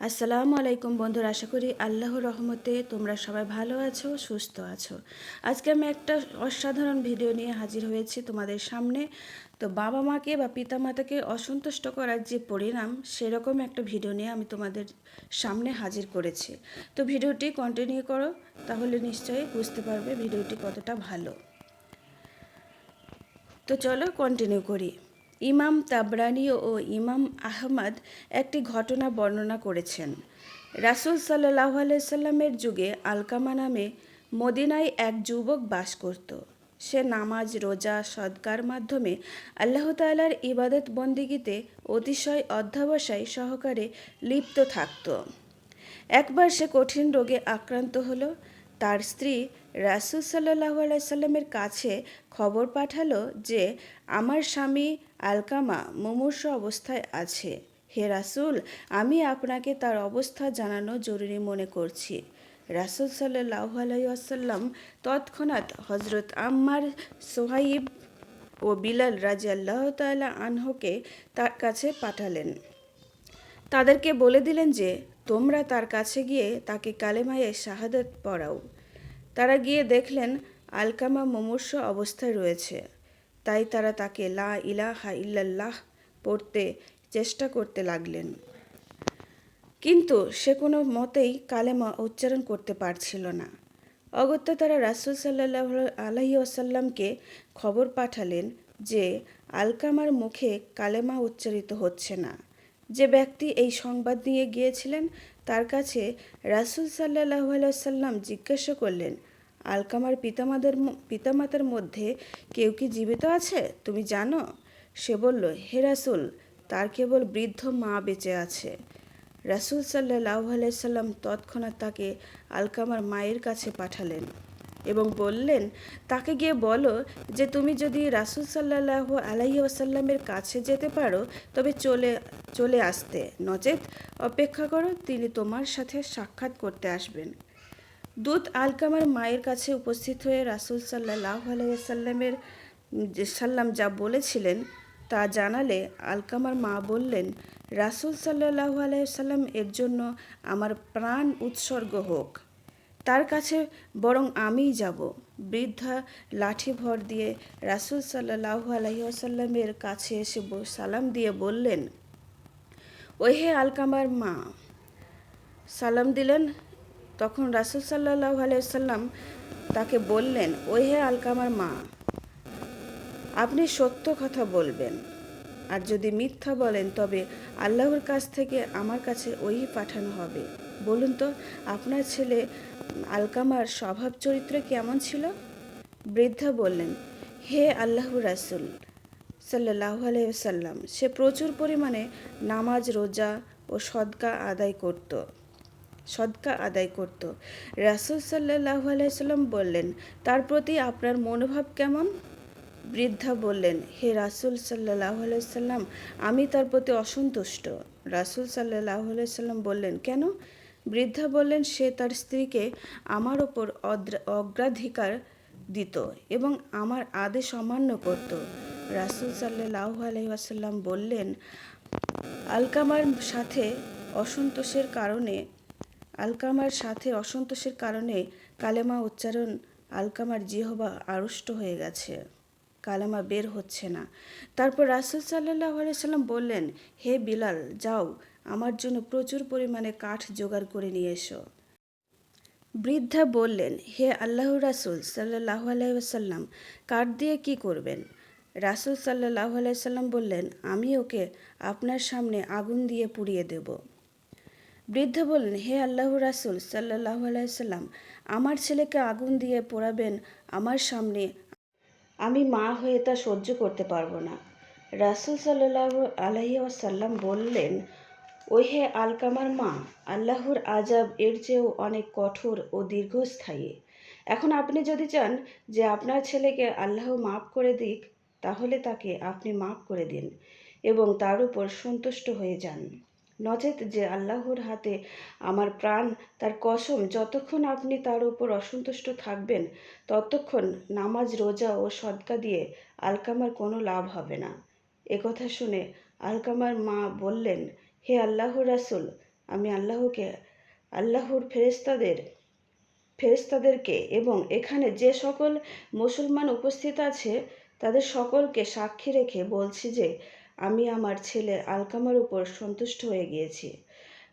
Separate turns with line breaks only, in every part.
আসসালামু আলাইকুম বন্ধুরা, আশা করি আল্লাহর রহমতে তোমরা সবাই ভালো আছো, সুস্থ আছো। আজকে আমি একটা অসাধারণ ভিডিও নিয়ে হাজির হয়েছি তোমাদের সামনে। তো বাবা মাকে বা পিতামাতাকে অসন্তুষ্ট করার যে পরিণাম, সেরকম একটা ভিডিও নিয়ে আমি তোমাদের সামনে হাজির করেছি। তো ভিডিওটি কন্টিনিউ করো, তাহলে নিশ্চয়ই বুঝতে পারবে ভিডিওটি কতটা ভালো। তো চলো কন্টিনিউ করি। ইমাম তাবরানি ও ইমাম আহমদ একটি ঘটনা বর্ণনা করেছেন। রাসুল সাল্লাহ সাল্লামের যুগে আলকামা নামে মদিনায় এক যুবক বাস করত। সে নামাজ, রোজা সদকার মাধ্যমে আল্লাহ তালার ইবাদত বন্দিগিতে অতিশয় অধ্যাবসায় সহকারে লিপ্ত থাকত। একবার সে কঠিন রোগে আক্রান্ত হলো। তার স্ত্রী রাসুল সাল্লাহ আলাইসাল্লামের কাছে খবর পাঠালো যে, আমার স্বামী আলকামা মুমূর্ষ অবস্থায় আছে। হে রাসুল, আমি আপনাকে তার অবস্থা জানানো জরুরি মনে করছি। রাসুল সাল্লাহ আলাইসাল্লাম তৎক্ষণাৎ হজরত আম্মার সোহাইব ও বিলাল রাজি আল্লাহ তাল্লাহ আনহকে তার কাছে পাঠালেন। তাদেরকে বলে দিলেন যে, তোমরা তার কাছে গিয়ে তাকে কালেমায়ে শাহাদত পড়াও। তারা গিয়ে দেখলেন আলকামা মুমূর্ষ অবস্থায় রয়েছে। তাই তারা তাকে লা ইলাহা ইল্লাল্লাহ পড়তে চেষ্টা করতে লাগলেন। কিন্তু সে কোনো মতেই কালেমা উচ্চারণ করতে পারছিল না। অগত্যা তারা রাসুল সাল্লাহ আলহি আসাল্লামকে খবর পাঠালেন যে আলকামার মুখে কালেমা উচ্চারিত হচ্ছে না। যে ব্যক্তি এই সংবাদ নিয়ে গিয়েছিলেন, তার কাছে রাসুল সাল্লাহ সাল্লাম জিজ্ঞাসা করলেন আলকামার পিতামাদের পিতামাতার মধ্যে কেউ কি জীবিত আছে? তুমি জানো? সে বলল, হে রাসুল, তার কেবল বৃদ্ধ মা বেঁচে আছে। রাসুল সাল্লাহ সাল্লাম তৎক্ষণাৎ তাকে আলকামার মায়ের কাছে পাঠালেন এবং বললেন, তাকে গিয়ে বলো যে তুমি যদি রাসুল সাল্লাহ আলাহি আসাল্লামের কাছে যেতে পারো, তবে চলে চলে আসতে। নচেত অপেক্ষা করো, তিনি তোমার সাথে সাক্ষাৎ করতে আসবেন। দূত আলকামার মায়ের কাছে উপস্থিত হয়ে রাসুল সাল্লাহ আলাইসাল্লামের সাল্লাম যা বলেছিলেন, তা জানালে আলকামার মা বললেন, রাসুল সাল্লাহ আলাইসাল্লাম এর জন্য আমার প্রাণ উৎসর্গ হোক। তার কাছে বরং আমিই যাব। বৃদ্ধা লাঠি ভর দিয়ে রাসুল সাল্লাহ আলহিহাসাল্লামের কাছে এসে সালাম দিয়ে বললেন, ওই হে আলকামার মা, সালাম দিলেন তখন রাসুল সাল্লাহ আলাইসাল্লাম তাকে বললেন, ওই হে আলকামার মা, আপনি সত্য কথা বলবেন। আর যদি মিথ্যা বলেন, তবে আল্লাহর কাছ থেকে আমার কাছে ওই পাঠানো হবে। বলুন তো, আপনার ছেলে আলকামার স্বভাব চরিত্র কেমন ছিল? বৃদ্ধা বললেন, হে আল্লাহ রাসুল সাল্লাহ আলাইসাল্লাম সে প্রচুর পরিমাণে নামাজ, রোজা ও সদকা আদায় করত। সদকা আদায় করত। রাসুল সাল্লাহ আলাইসাল্লাম বললেন, তার প্রতি আপনার মনোভাব কেমন? বৃদ্ধা বললেন, হে রাসুল সাল্লাহ আলাইসাল্লাম আমি তার প্রতি অসন্তুষ্ট। রাসুল সাল্লাহ আলাইসাল্লাম বললেন, কেন? বৃদ্ধা বললেন, সে তার স্ত্রীকে আমার ওপর অগ্রাধিকার দিত এবং আমার আদেশ অমান্য করত। রাসুল সাল্লাহ আলহিহাসাল্লাম বললেন, আলকামার সাথে অসন্তোষের কারণে আলকামার সাথে অসন্তোষের কারণে কালেমা উচ্চারণ আলকামার জিহবা আড়ষ্ট হয়ে গেছে। কালেমা বের হচ্ছে না। তারপর রাসুল সাল্লাহ সাল্লাম বললেন, হে বিলাল, যাও, আমার জন্য প্রচুর পরিমাণে কাঠ জোগাড় করে নিয়ে এসো। বৃদ্ধা বললেন, হে আল্লাহ রাসুল সাল্লাহ আলাইসাল্লাম কাঠ দিয়ে কি করবেন? রাসুল সাল্লাহ আলাইসাল্লাম বললেন, আমি ওকে আপনার সামনে আগুন দিয়ে পুড়িয়ে দেব। বৃদ্ধা বললেন, হে আল্লাহ রাসুল সাল্লাহ আলাইসাল্লাম আমার ছেলেকে আগুন দিয়ে পোড়াবেন আমার সামনে, আমি মা হয়ে তা সহ্য করতে পারব না। রাসুল সাল্লাহ আলহি আসাল্লাম বললেন ওই হে আলকামার মা, আল্লাহর আজাব এর চেয়েও অনেক কঠোর ও দীর্ঘস্থায়ী। এখন আপনি যদি চান যে আপনার ছেলেকে আল্লাহ মাফ করে দিক, তাহলে তাকে আপনি মাফ করে দিন এবং তার উপর সন্তুষ্ট হয়ে যান। নচেত যে আল্লাহর হাতে আমার প্রাণ, তার কসম, যতক্ষণ আপনি তার উপর অসন্তুষ্ট থাকবেন, ততক্ষণ নামাজ, রোজা ও সদকা দিয়ে আলকামার কোনো লাভ হবে না। একথা শুনে আলকামার মা বললেন, হে আল্লাহ রাসুল, আমি আল্লাহকে, আল্লাহর ফেরেস্তাদের ফেরেস্তাদেরকে এবং এখানে যে সকল মুসলমান উপস্থিত আছে, তাদের সকলকে সাক্ষী রেখে বলছি যে আমি আমার ছেলে আলকামার উপর সন্তুষ্ট হয়ে গিয়েছি।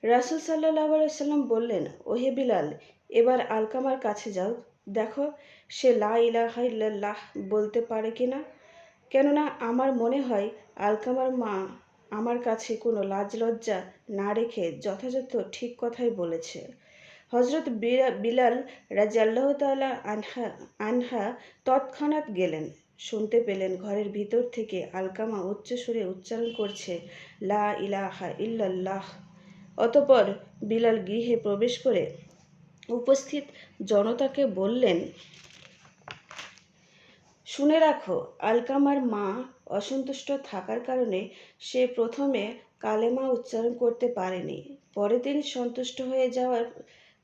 রাসুল সাল্লাহ সাল্লাম বললেন, ওহে বিলাল, এবার আলকামার কাছে যাও। দেখো, সে লা ইলাহা বলতে পারে কি না কেননা আমার মনে হয় আলকামার মা আমার কাছে কোনো লাজ লজ্জা না রেখে যথাযথ ঠিক কথাই বলেছে। হজরত বিলাল রাজিয়াল্লাহ তালা আনহা আনহা তৎক্ষণাৎ গেলেন। শুনতে পেলেন। ঘরের ভিতর থেকে আলকামা উচ্চ সুরে উচ্চারণ করছে, লা ইলাহা ইল্লাল্লাহ। অতপর বিলাল গৃহে প্রবেশ করে উপস্থিত জনতাকে বললেন, শুনে রাখো, আলকামার মা অসন্তুষ্ট থাকার কারণে সে প্রথমে কালেমা উচ্চারণ করতে পারেনি। পরে তিনি সন্তুষ্ট হয়ে যাওয়ার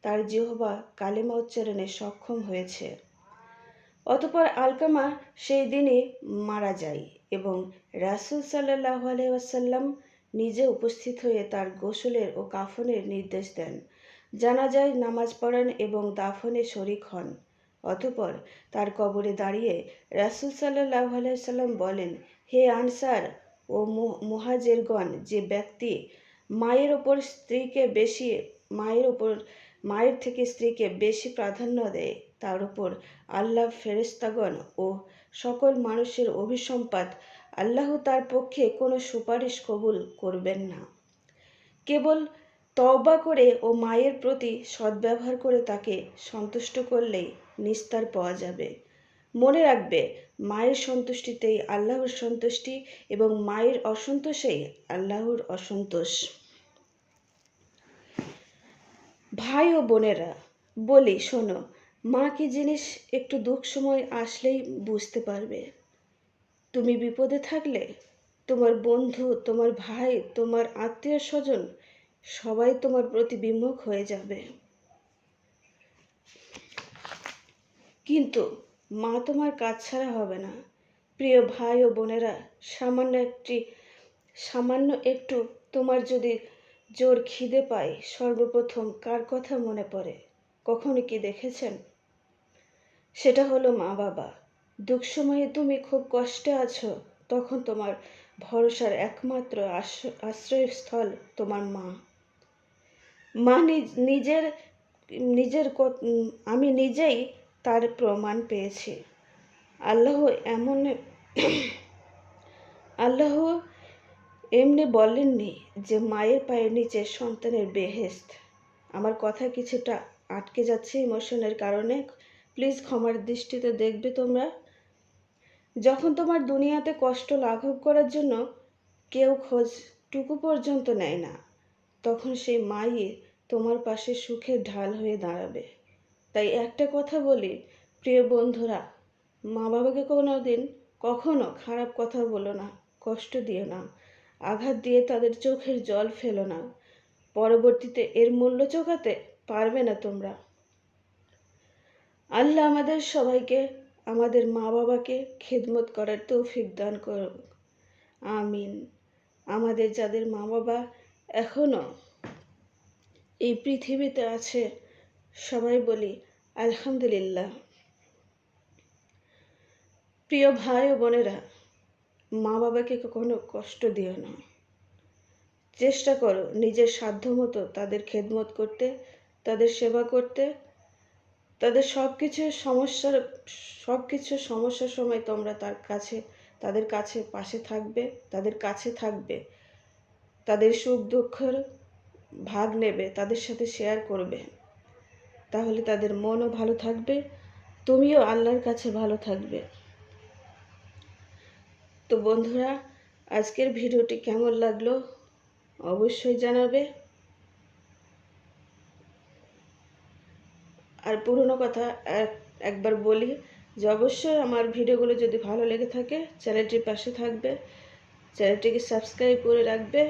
তার জিহবা কালেমা উচ্চারণে সক্ষম হয়েছে। অতপর আলকামা সেই দিনই মারা যায় এবং রাসুল সাল্লাহ আলাইসাল্লাম নিজে উপস্থিত হয়ে তার গোসলের ও কাফনের নির্দেশ দেন। জানা যায় নামাজ পড়ান এবং দাফনে শরিক হন। অতপর তার কবরে দাঁড়িয়ে রাসুল সাল্লাহ আলাইসাল্লাম বলেন, হে আনসার ও মুহাজেরগণ, যে ব্যক্তি মায়ের ওপর স্ত্রীকে বেশি মায়ের ওপর মায়ের থেকে স্ত্রীকে বেশি প্রাধান্য দেয় তার উপর আল্লাহ ফেরেস্তাগণ ও সকল মানুষের অভিসম্পাদ আল্লাহ তার পক্ষে কোনো সুপারিশ কবুল করবেন না। কেবল তওবা করে ও মায়ের প্রতি সদ্ব্যবহার করে তাকে সন্তুষ্ট করলেই নিস্তার পাওয়া যাবে। মনে রাখবে, মায়ের সন্তুষ্টিতেই আল্লাহর সন্তুষ্টি এবং মায়ের অসন্তোষেই আল্লাহর অসন্তোষ। ভাই ও বোনেরা, বলি, শোনো মা কি জিনিস একটু দুঃখ সময় আসলেই বুঝতে পারবে। তুমি বিপদে থাকলে তোমার বন্ধু, তোমার ভাই, তোমার আত্মীয় স্বজন সবাই তোমার প্রতি বিমুখ হয়ে যাবে। কিন্তু মা তোমার কাজ ছাড়া হবে না। প্রিয় ভাই ও বোনেরা, সামান্য একটি, সামান্য একটু তোমার যদি জোর খিদে পায়, সর্বপ্রথম কার কথা মনে পড়ে? কখনো কি দেখেছেন? সেটা হলো মা বাবা। দুঃখ সময়ে তুমি খুব কষ্টে আছো, তখন তোমার ভরসার একমাত্র আশ্রয়স্থল তোমার মা। মা নিজের নিজের আমি নিজেই তার প্রমাণ পেয়েছি। আল্লাহ এমন, আল্লাহ এমনি বলেননি যে মায়ের পায়ের নিচে সন্তানের বেহেস্ত আমার কথা কিছুটা আটকে যাচ্ছে ইমোশনের কারণে। প্লিজ ক্ষমার দৃষ্টিতে দেখবে তোমরা। যখন তোমার দুনিয়াতে কষ্ট লাঘব করার জন্য কেউ খোঁজ টুকু পর্যন্ত নেয় না, তখন সেই মাই তোমার পাশে সুখের ঢাল হয়ে দাঁড়াবে। তাই একটা কথা বলি, প্রিয় বন্ধুরা মা বাবাকে কোনো দিন কখনো খারাপ কথা বলো না, কষ্ট দিও না, আঘাত দিয়ে তাদের চোখের জল ফেলো না, পরবর্তীতে এর মূল্য চোখাতে পারবে না তোমরা। আল্লাহ আমাদের সবাইকে, আমাদের মা বাবাকে খেদমত করার তৌফিক দান করুক। আমিন। আমাদের যাদের মা বাবা এখনও এই পৃথিবীতে আছে, সবাই বলি আলহামদুলিল্লাহ। প্রিয় ভাই ও বোনেরা, মা বাবাকে কখনো কষ্ট দিও না। চেষ্টা করো নিজের সাধ্য মতো তাদের খেদমত করতে, তাদের সেবা করতে তাদের সব কিছু সমস্যার সব কিছু সমস্যার সময় তোমরা তার কাছে, তাদের কাছে পাশে থাকবে, তাদের কাছে থাকবে। তাদের সুখ দুঃখের ভাগ নেবে, তাদের সাথে শেয়ার করবে। তাহলে তাদের মনও ভালো থাকবে, তুমিও আল্লাহর কাছে ভালো থাকবে। তো বন্ধুরা, আজকের ভিডিওটি কেমন লাগল? অবশ্যই জানাবে। আর পুরনো কথা একবার বলি যে অবশ্যই আমার ভিডিওগুলো যদি ভালো লেগে থাকে চ্যানেলটির পাশে থাকবে, চ্যানেলটিকে সাবস্ক্রাইব করে রাখবে।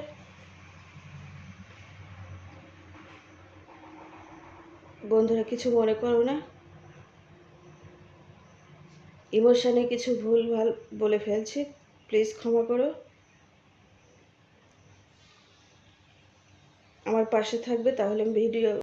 বন্ধুরা, কিছু মনে করো না। ইমোশানে কিছু ভুল ভালো বলে ফেলছি, প্লিজ ক্ষমা করো। আমার পাশে থাকবে, তাহলে ভিডিও